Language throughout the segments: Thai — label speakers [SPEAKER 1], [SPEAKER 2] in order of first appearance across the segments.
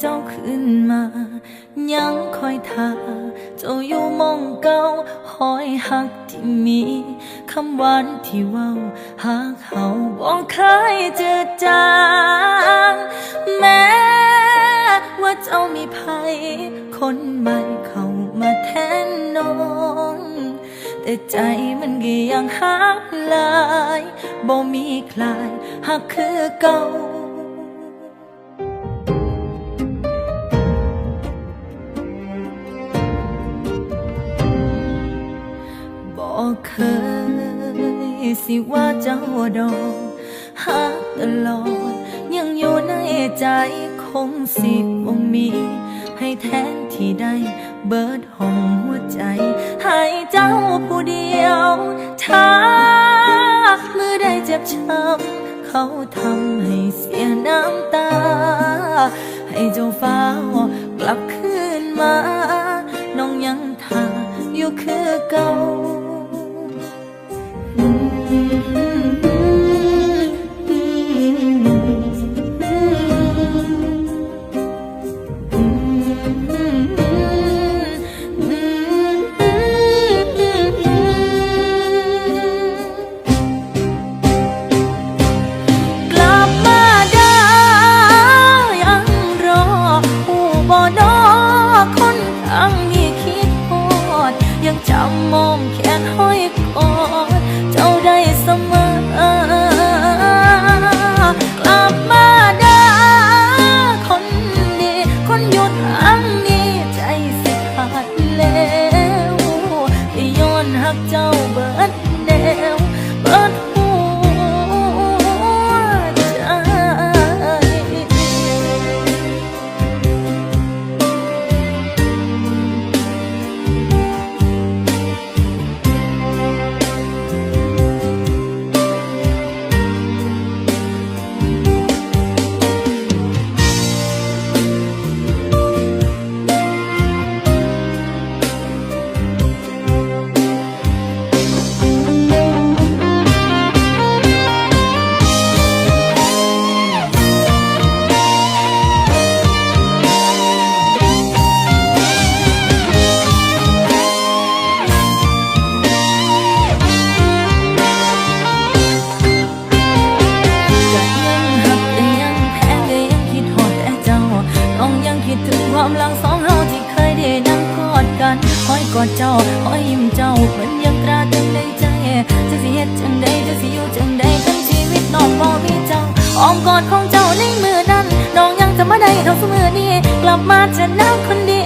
[SPEAKER 1] เจ้าขึ้นมา ยังคอยท่าเจ้าอยู่มองเก่าหอยหักที่มีคำหวานที่เว้าหากเขาบอกเคยเจอจางแม้ว่าเจ้ามีภัย คนใหม่เข้ามาแทนน้องแต่ใจมันก็ยังหักลายบ่มีคลายหักคือเก่า เคย สิว่าเจ้าดอกหักตลอด ยังอยู่ในใจคงสิบ่มี ให้แทนที่ได้เบิดห้องหัวใจ ให้เจ้าผู้เดียวถ้ามือได้เจ็บช้ำเขาทำให้เสียน้ำตา ให้เจ้าฟ้ากลับคืนมา ยังจำมอมแขนห้อย อยกอดเจ้าคอยยิ้มเจ้าเหมือนยังตราตึงในใจจะสิเฮ็ดจังใดจะสิอยู่จังใดทั้งชีวิตน้องบ่มีเจ้าอ้อมกอดของเจ้าในมือนั้นน้องยังจะมาได้เท่าเสมอนี้กลับมาจะนักคนดี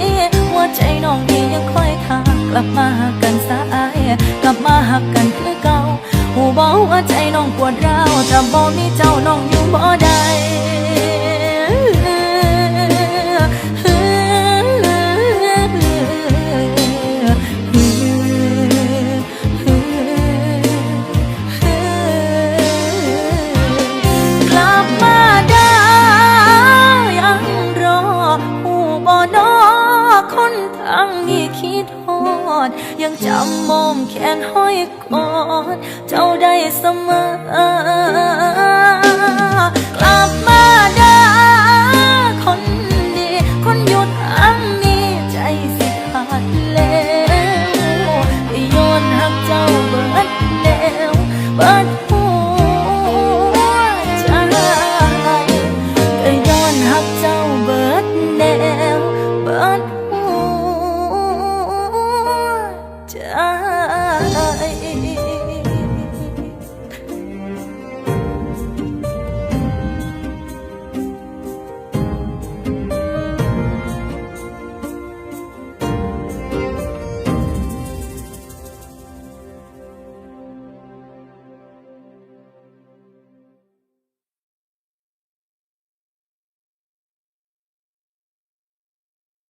[SPEAKER 1] หัวใจน้องดียังคอยทากลับมาหากันสายกลับมาหักกันคือเก่าหูบอกว่าใจน้องปวดร้าวถ้าบ่มีเจ้าน้อง ยังจำมอมแขนห้อยกอดเจ้าได้เสมอ